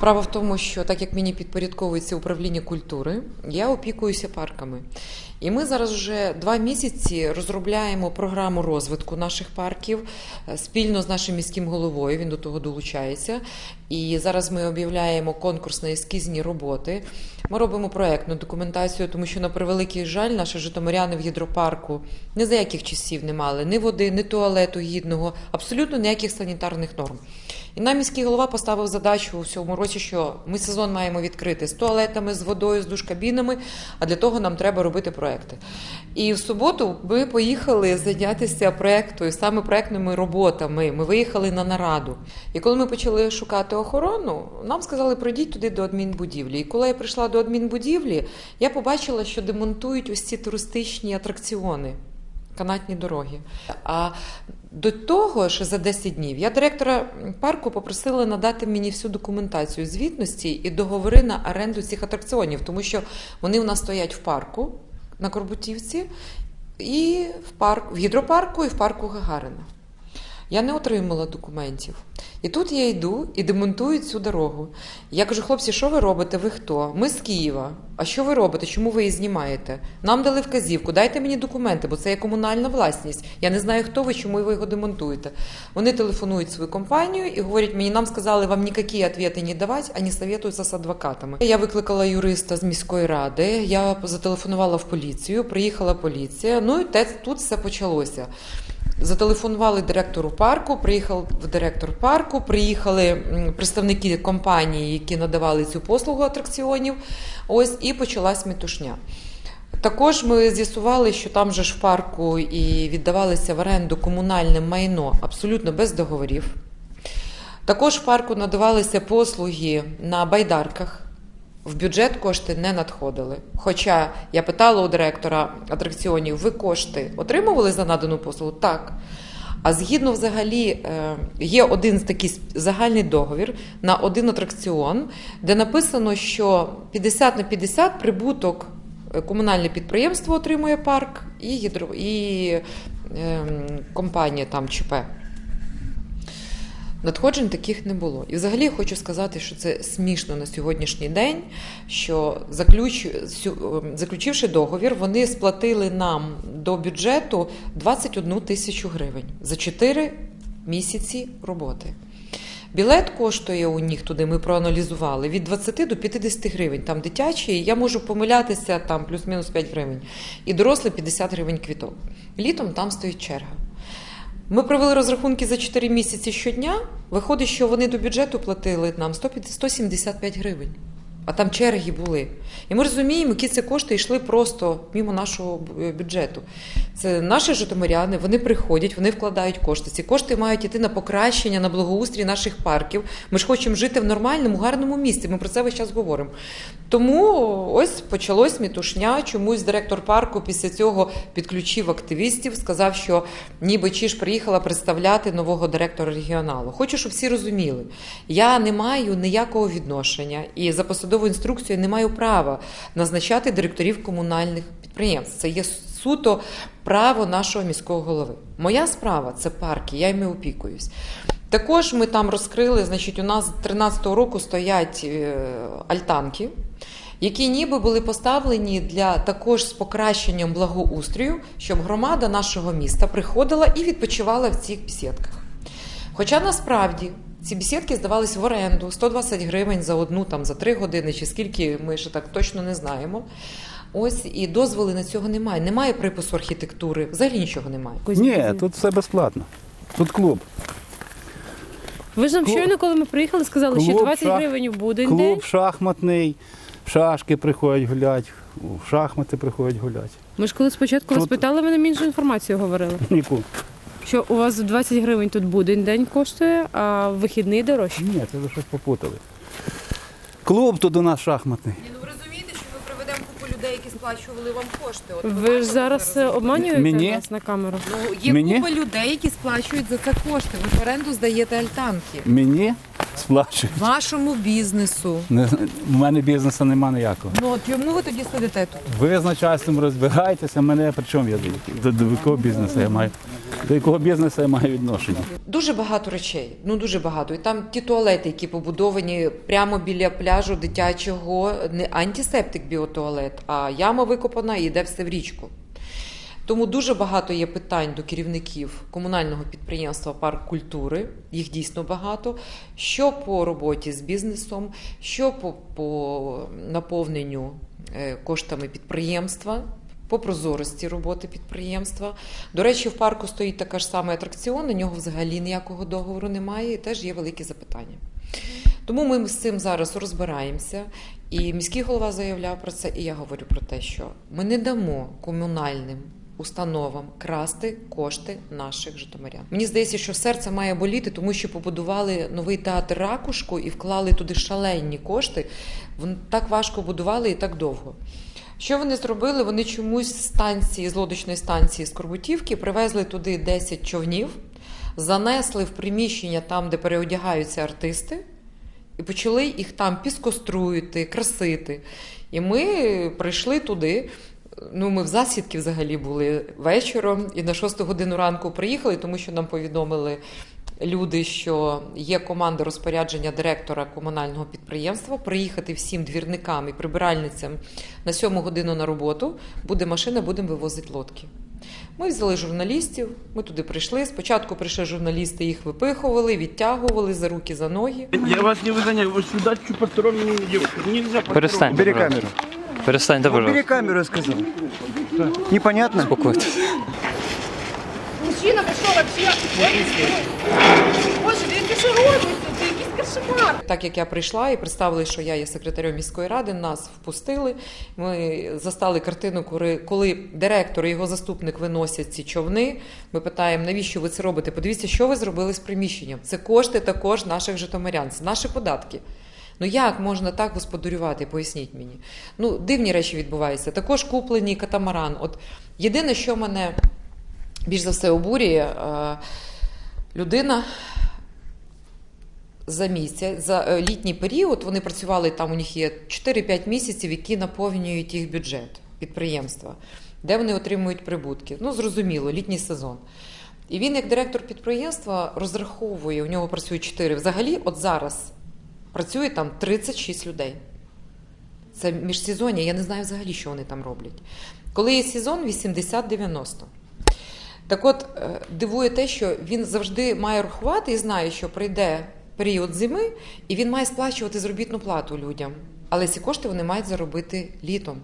Справа в тому, що так як мені підпорядковується управління культури, я опікуюся парками. І ми зараз вже два місяці розробляємо програму розвитку наших парків е, спільно з нашим міським головою. Він до того долучається. І зараз ми об'являємо конкурс на ескізні роботи. Ми робимо проектну документацію, тому що на превеликий жаль, наші житомиряни в гідропарку ні за яких часів не мали ні води, ні туалету гідного, абсолютно ніяких санітарних норм. І нам міський голова поставив задачу у цьому році, що ми сезон маємо відкрити з туалетами, з водою, з душкабінами, а для того нам треба робити проекти. І в суботу ми поїхали зайнятися проектою, саме проектними роботами. Ми виїхали на нараду. І коли ми почали шукати охорону, нам сказали, пройдіть туди до адмінбудівлі. І коли я прийшла до адмінбудівлі, я побачила, що демонтують ось ці туристичні атракціони канатні дороги. А до того, що за 10 днів, я директора парку попросила надати мені всю документацію звітності і договори на оренду цих атракціонів, тому що вони у нас стоять в парку на Корбутівці, і в парк в гідропарку, і в парку Гагарина. Я не отримала документів. І тут я йду і демонтую цю дорогу. Я кажу, хлопці, що ви робите? Ви хто? Ми з Києва. А що ви робите? Чому ви її знімаєте? Нам дали вказівку, дайте мені документи, бо це є комунальна власність. Я не знаю, хто ви, чому ви його демонтуєте. Вони телефонують свою компанію і говорять мені, нам сказали вам ніякі відповіді не давати, ані советуються з адвокатами. Я викликала юриста з міської ради, я зателефонувала в поліцію, приїхала поліція. Ну і тут все почалося. Зателефонували директору парку, приїхав директор парку, приїхали представники компанії, які надавали цю послугу атракціонів. Ось і почалась метушня. Також ми з'ясували, що там же ж в парку і віддавалися в оренду комунальне майно абсолютно без договорів. Також в парку надавалися послуги на байдарках. В бюджет кошти не надходили. Хоча я питала у директора атракціонів, ви кошти отримували за надану послугу? Так. А згідно взагалі е, є один такий загальний договір на один атракціон, де написано, що 50 на 50 прибуток е, комунальне підприємство отримує парк і, гідро, і е, компанія там ЧП. Надходжень таких не було. І взагалі хочу сказати, що це смішно на сьогоднішній день, що заключ... ем, заключивши договір, вони сплатили нам до бюджету 21 тисячу гривень за 4 місяці роботи. Білет коштує у них туди, ми проаналізували, від 20 до 50 гривень. Там дитячий, я можу помилятися там плюс-мінус 5 гривень. І дорослий 50 гривень квіток. Літом там стоїть черга. Ми провели розрахунки за 4 місяці щодня. Виходить, що вони до бюджету платили нам 150 175 гривень. А там черги були. І ми розуміємо, які ці кошти йшли просто мимо нашого е, бюджету. Це наші житомиряни, вони приходять, вони вкладають кошти. Ці кошти мають йти на покращення, на благоустрій наших парків. Ми ж хочемо жити в нормальному, гарному місці. Ми про це весь час говоримо. Тому ось почалось мітушня. Чомусь директор парку після цього підключив активістів, сказав, що ніби чи приїхала представляти нового директора регіоналу. Хочу, щоб всі розуміли. Я не маю ніякого відношення і за посадовою інструкцією не маю права назначати директорів комунальних підприємств. Це є суто право нашого міського голови. Моя справа це парки, я іми опікуюсь. Також ми там розкрили, значить, у нас з 13-го року стоять е, альтанки, які ніби були поставлені для також з покращенням благоустрою, щоб громада нашого міста приходила і відпочивала в цих бесідках. Хоча насправді ці бесідки здавались в оренду 120 гривень за одну, там за три години, чи скільки ми ще так точно не знаємо. Ось і дозволи на цього немає. Немає припису архітектури, взагалі нічого немає. Ні, тут все безплатно. Тут клуб. Ви ж нам Клуб- щойно, коли ми приїхали, сказали, що клуб 20 шах- гривень в будень Клуб день. шахматний, шашки приходять гуляти, в шахмати приходять гуляти. Ми ж коли спочатку вас Тут- питали, ви нам іншу інформацію говорили. Ніку. Що у вас 20 гривень тут будень день коштує, а вихідний дорожче. Ні, це ви щось попутали. Клуб тут у нас шахматний. Ні, ну ви розумієте, що ми приведемо купу людей, які сплачували вам кошти. От Ви ж зараз е, обманюєте Мені? нас на камеру. Ну, є Мені? купа людей, які сплачують за це кошти. Ви в оренду здаєте альтанки. Мені сплачують. Вашому бізнесу. Не, у мене бізнесу нема ніякого. Ну от чому ви тоді сидите тут? Ви з начальством розбирайтеся, мене при чому я до, до, до якого бізнесу я маю. До якого бізнесу я маю відношення? Дуже багато речей, ну дуже багато. І там ті туалети, які побудовані прямо біля пляжу дитячого, не антисептик біотуалет, а яма викопана і йде все в річку. Тому дуже багато є питань до керівників комунального підприємства Парк культури. Їх дійсно багато. Що по роботі з бізнесом, що по, по наповненню е, коштами підприємства, по прозорості роботи підприємства. До речі, в парку стоїть така ж сама атракціон, на нього взагалі ніякого договору немає, і теж є великі запитання. Тому ми з цим зараз розбираємося. І міський голова заявляв про це, і я говорю про те, що ми не дамо комунальним установам красти кошти наших житомирян. Мені здається, що серце має боліти, тому що побудували новий театр ракушку і вклали туди шалені кошти. Вони так важко будували і так довго. Що вони зробили? Вони чомусь з станції, з лодочної станції з Корбутівки привезли туди 10 човнів, занесли в приміщення там, де переодягаються артисти, і почали їх там піскоструїти, красити. І ми прийшли туди. Ну, ми в засідки взагалі були вечором і на 6 годину ранку приїхали, тому що нам повідомили люди, що є команда розпорядження директора комунального підприємства приїхати всім двірникам і прибиральницям на 7 годину на роботу. Буде машина, будемо вивозити лодки. Ми взяли журналістів, ми туди прийшли. Спочатку прийшли журналісти, їх випихували, відтягували за руки, за ноги. Я вас не выгоняю, вы сюда чуть посторонними не. Нельзя Перестань. Пожалуйста. камеру. Перестаньте, Убери пожалуйста. камеру, я сказал. Непонятно? Успокойтесь. Мужчина, ви що, вообще? Боже, він що робиться? Це якийсь кошмар. Так як я прийшла і представили, що я є секретарем міської ради, нас впустили. Ми застали картину, коли, директор і його заступник виносять ці човни. Ми питаємо, навіщо ви це робите? Подивіться, що ви зробили з приміщенням. Це кошти також наших житомирян, це наші податки. Ну як можна так господарювати? Поясніть мені. Ну, дивні речі відбуваються. Також куплений катамаран. От єдине, що мене більш за все обурює, е, людина за місяць, за е, літній період вони працювали там. У них є 4-5 місяців, які наповнюють їх бюджет підприємства, де вони отримують прибутки. Ну зрозуміло, літній сезон. І він, як директор підприємства, розраховує. У нього працює 4. Взагалі, от зараз працює там 36 людей. Це міжсезоння, я не знаю взагалі, що вони там роблять. Коли є сезон, 80-90. Так от, е, дивує те, що він завжди має рахувати і знає, що прийде період зими, і він має сплачувати заробітну плату людям. Але ці кошти вони мають заробити літом.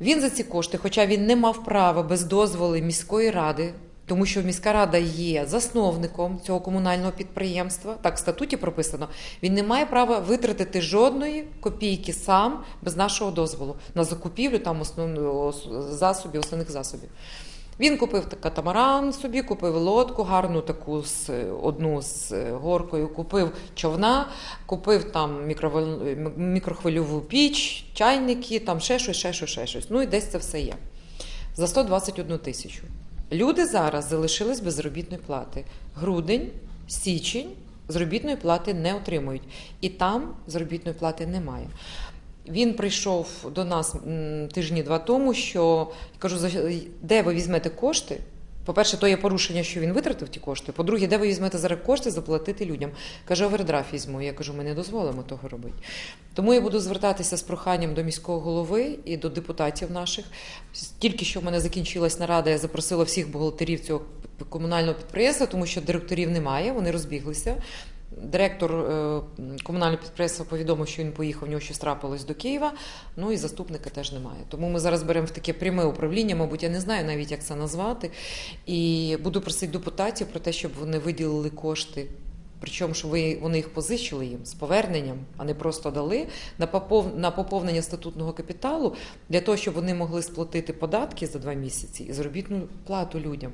Він за ці кошти, хоча він не мав права без дозволу міської ради, тому що міська рада є засновником цього комунального підприємства, так в статуті прописано, він не має права витратити жодної копійки сам без нашого дозволу на закупівлю там основних засобів, основних засобів. Він купив катамаран собі, купив лодку, гарну таку з одну з е, горкою, купив човна, купив там мікрохвильову піч, чайники, там ще щось, ще щось, ще щось. Ну і десь це все є. За 121 тисячу. Люди зараз залишились без заробітної плати. Грудень, січень заробітної плати не отримують. І там заробітної плати немає. Він прийшов до нас тижні два тому, що я кажу, «За- де ви візьмете кошти? По-перше, то є порушення, що він витратив ті кошти. По-друге, де ви візьмете зараз кошти заплатити людям? Каже, овердрафт візьму. Я кажу, ми не дозволимо того робити. Тому я буду звертатися з проханням до міського голови і до депутатів наших. Тільки що в мене закінчилась нарада, я запросила всіх бухгалтерів цього комунального підприємства, тому що директорів немає, вони розбіглися. Директор е, комунального підприємства повідомив, що він поїхав, в нього щось трапилось до Києва. Ну і заступника теж немає. Тому ми зараз беремо в таке пряме управління, мабуть, я не знаю навіть, як це назвати. І буду просити депутатів про те, щоб вони виділили кошти. Причому, що ви вони їх позичили їм з поверненням, а не просто дали на попов- на поповнення статутного капіталу для того, щоб вони могли сплатити податки за два місяці і заробітну плату людям.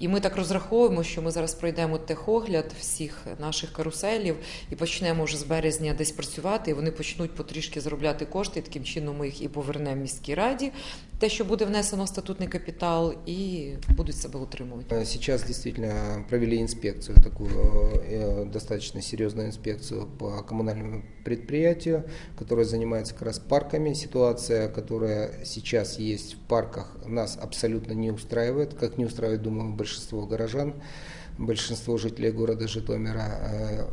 І ми так розраховуємо, що ми зараз пройдемо техогляд всіх наших каруселів і почнемо вже з березня десь працювати, і вони почнуть потрішки заробляти кошти. Таким чином ми їх і повернемо міській раді, те, що буде внесено в статутний капітал, і будуть себе утримувати. Сейчас действительно провели инспекцию, такую э, достаточно серьезную инспекцию по коммунальному предприятию, которое занимается как раз парками. Ситуация, которая сейчас есть в парках, нас абсолютно не устраивает, как не устраивает, думаю, большинство горожан, большинство жителей города Житомира. Э,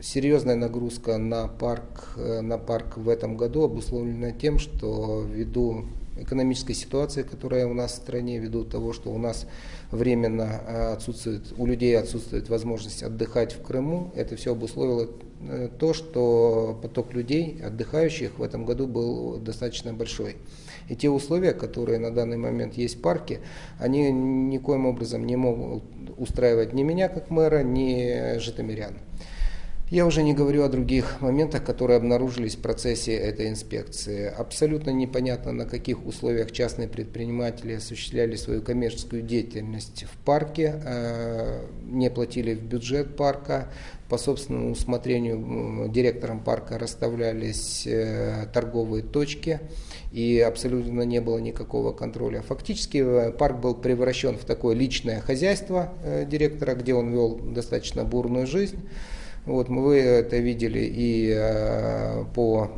Серьезная нагрузка на парк, э, на парк в этом году обусловлена тем, что ввиду экономической ситуации, которая у нас в стране, ввиду того, что у нас временно э, отсутствует, у людей отсутствует возможность отдыхать в Крыму, это все обусловило э, то, что поток людей, отдыхающих в этом году был достаточно большой. И те условия, которые на данный момент есть в парке, они никоим образом не могут устраивать ни меня как мэра, ни житомирян. Я уже не говорю о других моментах, которые обнаружились в процессе этой инспекции. Абсолютно непонятно, на каких условиях частные предприниматели осуществляли свою коммерческую деятельность в парке, э, не платили в бюджет парка. По собственному усмотрению директором парка расставлялись э, торговые точки и абсолютно не было никакого контроля. Фактически э, парк был превращен в такое личное хозяйство директора, где он вел достаточно бурную жизнь. Вот, мы это видели и э, по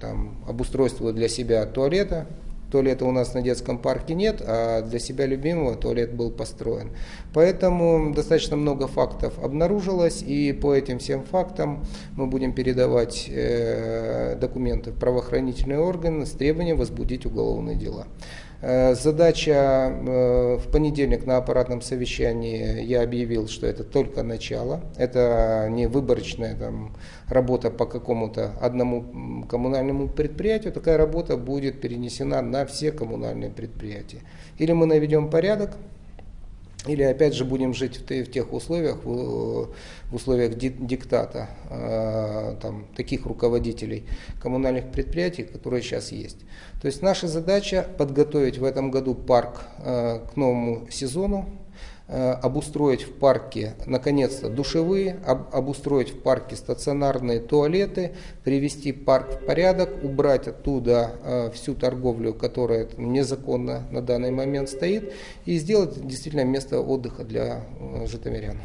там, обустройству для себя туалета. Туалета у нас на детском парке нет, а для себя любимого туалет был построен. Поэтому достаточно много фактов обнаружилось, и по этим всем фактам мы будем передавать э, документы в правоохранительные органы с требованием возбудить уголовные дела. Э, Задача э, в понедельник на аппаратном совещании я объявил, что это только начало, это не выборочная там, работа по какому-то одному коммунальному предприятию, такая работа будет перенесена на все коммунальные предприятия. Или мы наведем порядок, или опять же будем жить в, те- в тех условиях, в, условиях ди- диктата э, там, таких руководителей коммунальных предприятий, которые сейчас есть. То есть наша задача подготовить в этом году парк э, к новому сезону, обустроить в парке наконец-то душевые, об- обустроить в парке стационарные туалеты, привести парк в порядок, убрать оттуда э, всю торговлю, которая незаконно на данный момент стоит, и сделать действительно место отдыха для э, житомирян.